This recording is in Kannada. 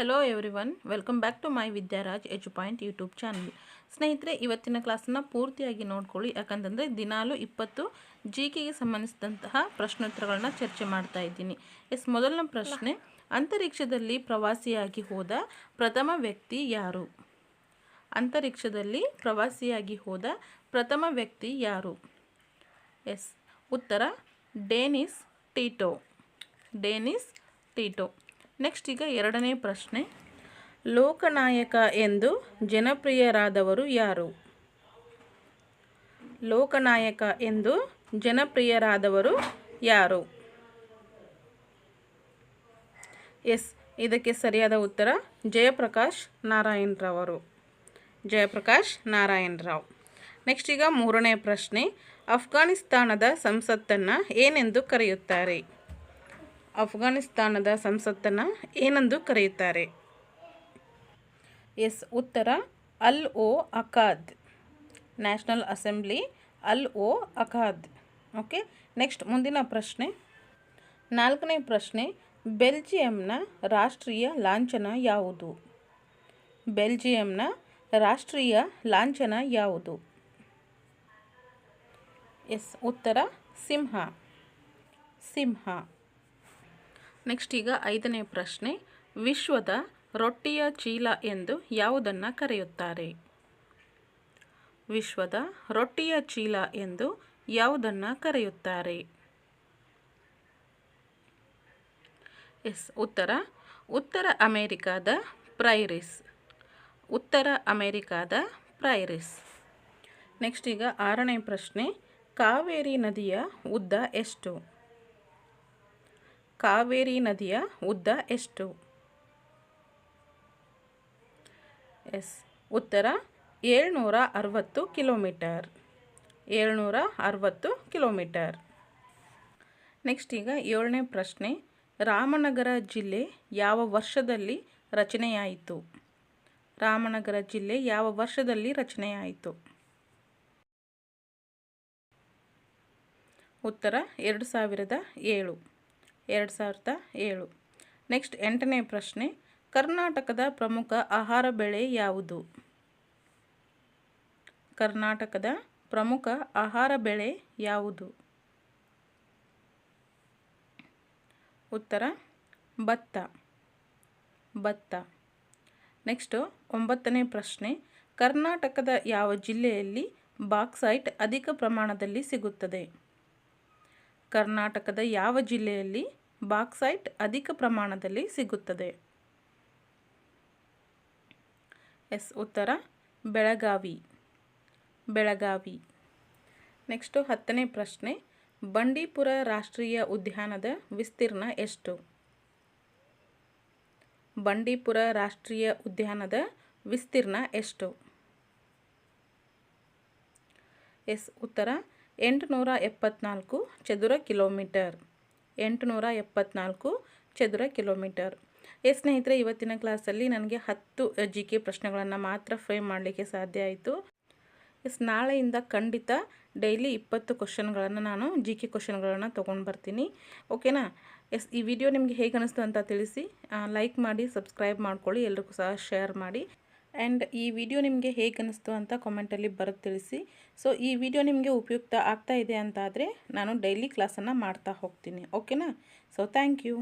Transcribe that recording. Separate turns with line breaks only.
Hello everyone welcome back to my Vidyaraj edu point YouTube channel ಸ್ನೇಹಿತರೆ, ಇವತ್ತಿನ ಕ್ಲಾಸನ್ನು ಪೂರ್ತಿಯಾಗಿ ನೋಡ್ಕೊಳ್ಳಿ. ಯಾಕಂತಂದರೆ ದಿನಾಲು ಇಪ್ಪತ್ತು ಜಿ ಕೆಗೆ ಸಂಬಂಧಿಸಿದಂತಹ ಪ್ರಶ್ನೋತ್ತರಗಳನ್ನ ಚರ್ಚೆ ಮಾಡ್ತಾ ಇದ್ದೀನಿ. ಎಸ್, ಮೊದಲನೇ ಪ್ರಶ್ನೆ. ಅಂತರಿಕ್ಷದಲ್ಲಿ ಪ್ರವಾಸಿಯಾಗಿ ಹೋದ ಪ್ರಥಮ ವ್ಯಕ್ತಿ ಯಾರು? ಅಂತರಿಕ್ಷದಲ್ಲಿ ಪ್ರವಾಸಿಯಾಗಿ ಹೋದ ಪ್ರಥಮ ವ್ಯಕ್ತಿ ಯಾರು? ಎಸ್, ಉತ್ತರ. Dennis Tito. Dennis Tito. Next ಈಗ ಎರಡನೇ ಪ್ರಶ್ನೆ. ಲೋಕನಾಯಕ ಎಂದು ಜನಪ್ರಿಯರಾದವರು ಯಾರು? ಲೋಕನಾಯಕ ಎಂದು ಜನಪ್ರಿಯರಾದವರು ಯಾರು? ಎಸ್, ಇದಕ್ಕೆ ಸರಿಯಾದ ಉತ್ತರ ಜಯಪ್ರಕಾಶ್ ನಾರಾಯಣರವರು. ಜಯಪ್ರಕಾಶ್ ನಾರಾಯಣರಾವ್. ನೆಕ್ಸ್ಟ್ ಈಗ ಮೂರನೇ ಪ್ರಶ್ನೆ. ಅಫ್ಘಾನಿಸ್ತಾನದ ಸಂಸತ್ತನ್ನು ಏನೆಂದು ಕರೆಯುತ್ತಾರೆ? ಅಫ್ಘಾನಿಸ್ತಾನದ ಸಂಸತ್ತನ್ನು ಏನೆಂದು ಕರೆಯುತ್ತಾರೆ? ಎಸ್, ಉತ್ತರ. ಅಲ್ ಓ ಅಕಾದ್. National assembly. ಅಲ್ ಓ ಅಕಾದ್. ಓಕೆ, ನೆಕ್ಸ್ಟ್ ಮುಂದಿನ ಪ್ರಶ್ನೆ. ನಾಲ್ಕನೇ ಪ್ರಶ್ನೆ. ಬೆಲ್ಜಿಯಂನ ರಾಷ್ಟ್ರೀಯ ಲಾಂಛನ ಯಾವುದು? ಬೆಲ್ಜಿಯಂನ ರಾಷ್ಟ್ರೀಯ ಲಾಂಛನ ಯಾವುದು? ಎಸ್, ಉತ್ತರ. ಸಿಂಹ. ಸಿಂಹ. ನೆಕ್ಸ್ಟ್ ಈಗ ಐದನೇ ಪ್ರಶ್ನೆ. ವಿಶ್ವದ ರೊಟ್ಟಿಯ ಚೀಲ ಎಂದು ಯಾವುದನ್ನು ಕರೆಯುತ್ತಾರೆ? ವಿಶ್ವದ ರೊಟ್ಟಿಯ ಚೀಲ ಎಂದು ಯಾವುದನ್ನು ಕರೆಯುತ್ತಾರೆ? ಎಸ್, ಉತ್ತರ. ಉತ್ತರ ಅಮೇರಿಕಾದ ಪ್ರೈರಿಸ್. ಉತ್ತರ ಅಮೇರಿಕಾದ ಪ್ರೈರಿಸ್. ನೆಕ್ಸ್ಟ್ ಈಗ ಆರನೇ ಪ್ರಶ್ನೆ. ಕಾವೇರಿ ನದಿಯ ಉದ್ದ ಎಷ್ಟು? ಕಾವೇರಿ ನದಿಯ ಉದ್ದ ಎಷ್ಟು? ಎಸ್, ಉತ್ತರ ಏಳ್ನೂರ ಅರವತ್ತು ಕಿಲೋಮೀಟರ್. ಏಳ್ನೂರ ಅರವತ್ತು ಕಿಲೋಮೀಟರ್. ನೆಕ್ಸ್ಟ್ ಈಗ ಏಳನೇ ಪ್ರಶ್ನೆ, ರಾಮನಗರ ಜಿಲ್ಲೆ ಯಾವ ವರ್ಷದಲ್ಲಿ ರಚನೆಯಾಯಿತು? ರಾಮನಗರ ಜಿಲ್ಲೆ ಯಾವ ವರ್ಷದಲ್ಲಿ ರಚನೆಯಾಯಿತು? ಉತ್ತರ ಎರಡು ಸಾವಿರದ ಏಳು. ಎರಡು ಸಾವಿರದ ಏಳು. ನೆಕ್ಸ್ಟ್ ಎಂಟನೇ ಪ್ರಶ್ನೆ, ಕರ್ನಾಟಕದ ಪ್ರಮುಖ ಆಹಾರ ಬೆಳೆ ಯಾವುದು? ಕರ್ನಾಟಕದ ಪ್ರಮುಖ ಆಹಾರ ಬೆಳೆ ಯಾವುದು? ಉತ್ತರ, ಭತ್ತ. ಭತ್ತ. ನೆಕ್ಸ್ಟು ಒಂಬತ್ತನೇ ಪ್ರಶ್ನೆ, ಕರ್ನಾಟಕದ ಯಾವ ಜಿಲ್ಲೆಯಲ್ಲಿ ಬಾಕ್ಸೈಟ್ ಅಧಿಕ ಪ್ರಮಾಣದಲ್ಲಿ ಸಿಗುತ್ತದೆ? ಕರ್ನಾಟಕದ ಯಾವ ಜಿಲ್ಲೆಯಲ್ಲಿ ಬಾಕ್ಸೈಟ್ ಅಧಿಕ ಪ್ರಮಾಣದಲ್ಲಿ ಸಿಗುತ್ತದೆ? ಎಸ್, ಉತ್ತರ. ಬೆಳಗಾವಿ. ಬೆಳಗಾವಿ. ನೆಕ್ಸ್ಟು ಹತ್ತನೇ ಪ್ರಶ್ನೆ. ಬಂಡೀಪುರ ರಾಷ್ಟ್ರೀಯ ಉದ್ಯಾನದ ವಿಸ್ತೀರ್ಣ ಎಷ್ಟು? ಬಂಡೀಪುರ ರಾಷ್ಟ್ರೀಯ ಉದ್ಯಾನದ ವಿಸ್ತೀರ್ಣ ಎಷ್ಟು? ಎಸ್, ಉತ್ತರ. ಎಂಟುನೂರ ಎಪ್ಪತ್ನಾಲ್ಕು ಚದುರ ಕಿಲೋಮೀಟರ್. ಎಂಟುನೂರ ಎಪ್ಪತ್ನಾಲ್ಕು ಚದುರ ಕಿಲೋಮೀಟರ್. ಎಸ್ ಸ್ನೇಹಿತರೆ, ಇವತ್ತಿನ ಕ್ಲಾಸಲ್ಲಿ ನನಗೆ ಹತ್ತು ಜಿ ಕೆ ಪ್ರಶ್ನೆಗಳನ್ನು ಮಾತ್ರ ಫ್ರೇಮ್ ಮಾಡಲಿಕ್ಕೆ ಸಾಧ್ಯ ಆಯಿತು. ಎಸ್, ನಾಳೆಯಿಂದ ಖಂಡಿತ ಡೈಲಿ ಇಪ್ಪತ್ತು ಕ್ವಶನ್ಗಳನ್ನು ನಾನು ಜಿ ಕೆ ಕ್ವಶನ್ಗಳನ್ನು ತೊಗೊಂಡು ಬರ್ತೀನಿ. ಓಕೆನಾ ಎಸ್, ಈ ವಿಡಿಯೋ ನಿಮಗೆ ಹೇಗೆ ಅನ್ನಿಸ್ತು ಅಂತ ತಿಳಿಸಿ. ಲೈಕ್ ಮಾಡಿ ಸಬ್ಸ್ಕ್ರೈಬ್ ಮಾಡ್ಕೊಳ್ಳಿ. ಎಲ್ರಿಗೂ ಸಹ ಶೇರ್ ಮಾಡಿ. ಆ್ಯಂಡ್ ಈ ವಿಡಿಯೋ ನಿಮಗೆ ಹೇಗೆ ಅನ್ನಿಸ್ತು ಅಂತ ಕಾಮೆಂಟಲ್ಲಿ ಬರೋದು ತಿಳಿಸಿ. ಸೊ ಈ ವಿಡಿಯೋ ನಿಮಗೆ ಉಪಯುಕ್ತ ಆಗ್ತಾ ಇದೆ ಅಂತಾದರೆ ನಾನು ಡೈಲಿ ಕ್ಲಾಸನ್ನು ಮಾಡ್ತಾ ಹೋಗ್ತೀನಿ. ಓಕೆನಾ ಸೊ ಥ್ಯಾಂಕ್ ಯು